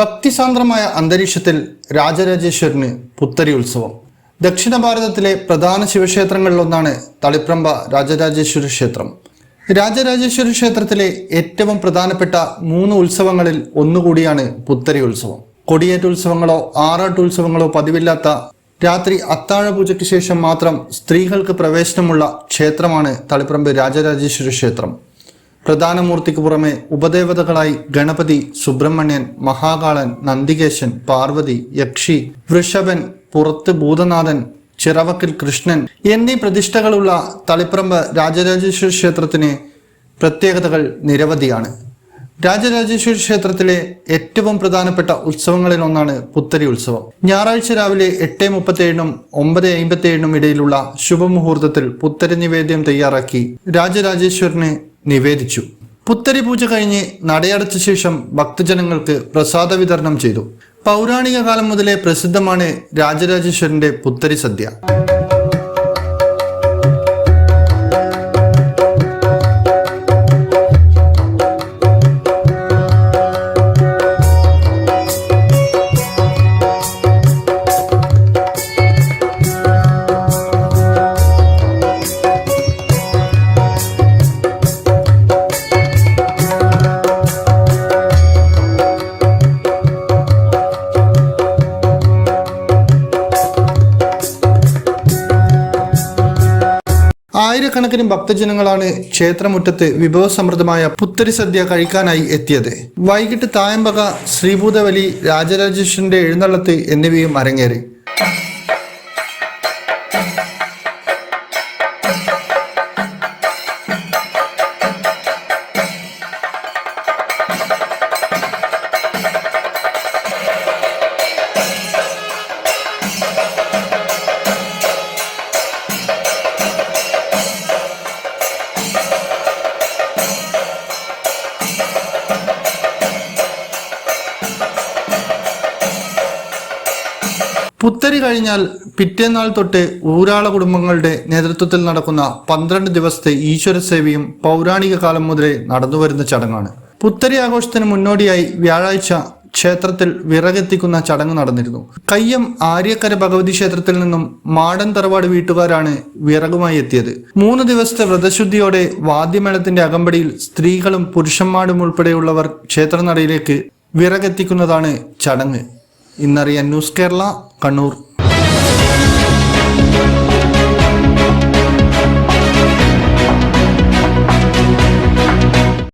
ഭക്തിസാന്ദ്രമായ അന്തരീക്ഷത്തിൽ രാജരാജേശ്വരന് പുത്തരി ഉത്സവം. ദക്ഷിണ ഭാരതത്തിലെ പ്രധാന ശിവക്ഷേത്രങ്ങളിലൊന്നാണ് തളിപ്രമ്പ രാജരാജേശ്വര ക്ഷേത്രം. രാജരാജേശ്വര ക്ഷേത്രത്തിലെ ഏറ്റവും പ്രധാനപ്പെട്ട മൂന്ന് ഉത്സവങ്ങളിൽ ഒന്നുകൂടിയാണ് പുത്തരി ഉത്സവം. കൊടിയേറ്റ് ഉത്സവങ്ങളോ ആറാട്ട് ഉത്സവങ്ങളോ പതിവില്ലാത്ത രാത്രി അത്താഴ പൂജയ്ക്ക് ശേഷം മാത്രം സ്ത്രീകൾക്ക് പ്രവേശനമുള്ള ക്ഷേത്രമാണ് തളിപ്രമ്പ് രാജരാജേശ്വര ക്ഷേത്രം. പ്രധാന മൂർത്തിക്ക് പുറമെ ഉപദേവതകളായി ഗണപതി സുബ്രഹ്മണ്യൻ മഹാകാളൻ നന്ദികേശൻ പാർവതി യക്ഷി വൃഷഭൻ പുറത്ത് ഭൂതനാഥൻ ചിറവക്കിൽ കൃഷ്ണൻ എന്നീ പ്രതിഷ്ഠകളുള്ള തളിപ്പറമ്പ് രാജരാജേശ്വര ക്ഷേത്രത്തിന് പ്രത്യേകതകൾ നിരവധിയാണ്. രാജരാജേശ്വരി ക്ഷേത്രത്തിലെ ഏറ്റവും പ്രധാനപ്പെട്ട ഉത്സവങ്ങളിൽ ഒന്നാണ് പുത്തരി ഉത്സവം. ഞായറാഴ്ച രാവിലെ എട്ട് മുപ്പത്തേഴിനും ഒമ്പത് അയിമ്പത്തേഴിനും ഇടയിലുള്ള ശുഭമുഹൂർത്തത്തിൽ പുത്തരി നിവേദ്യം തയ്യാറാക്കി രാജരാജേശ്വരന് നിവേദിച്ചു. പുത്തരി പൂജ കഴിഞ്ഞ് നടയടച്ച ശേഷം ഭക്തജനങ്ങൾക്ക് പ്രസാദ വിതരണം ചെയ്തു. പൗരാണിക കാലം മുതലേ പ്രസിദ്ധമാണ് രാജരാജേശ്വരന്റെ പുത്തരി സദ്യ. ആയിരക്കണക്കിന് ഭക്തജനങ്ങളാണ് ക്ഷേത്രമുറ്റത്ത് വിഭവസമൃദ്ധമായ പുത്തരി സദ്യ കഴിക്കാനായി എത്തിയത്. വൈകിട്ട് തായമ്പക ശ്രീഭൂതവലി രാജരാജേശ്വരന്റെ എഴുന്നള്ളത്ത് എന്നിവയും അരങ്ങേറി. പുത്തരി കഴിഞ്ഞാൽ പിറ്റേന്നാൾ തൊട്ട് ഊരാള കുടുംബങ്ങളുടെ നേതൃത്വത്തിൽ നടക്കുന്ന പന്ത്രണ്ട് ദിവസത്തെ ഈശ്വര സേവയും പൗരാണിക കാലം മുതലേ നടന്നുവരുന്ന ചടങ്ങാണ്. പുത്തരി ആഘോഷത്തിന് മുന്നോടിയായി വ്യാഴാഴ്ച ക്ഷേത്രത്തിൽ വിറകെത്തിക്കുന്ന ചടങ്ങ് നടന്നിരുന്നു. കയ്യം ആര്യക്കര ഭഗവതി ക്ഷേത്രത്തിൽ നിന്നും മാടൻ തറവാട് വീട്ടുകാരാണ് വിറകുമായി എത്തിയത്. മൂന്ന് ദിവസത്തെ വ്രതശുദ്ധിയോടെ വാദ്യമേളത്തിന്റെ അകമ്പടിയിൽ സ്ത്രീകളും പുരുഷന്മാരും ഉൾപ്പെടെയുള്ളവർ ക്ഷേത്രനടയിലേക്ക് വിറകെത്തിക്കുന്നതാണ് ചടങ്ങ്. ഇന്നറിയാൻ news Kerala Kannur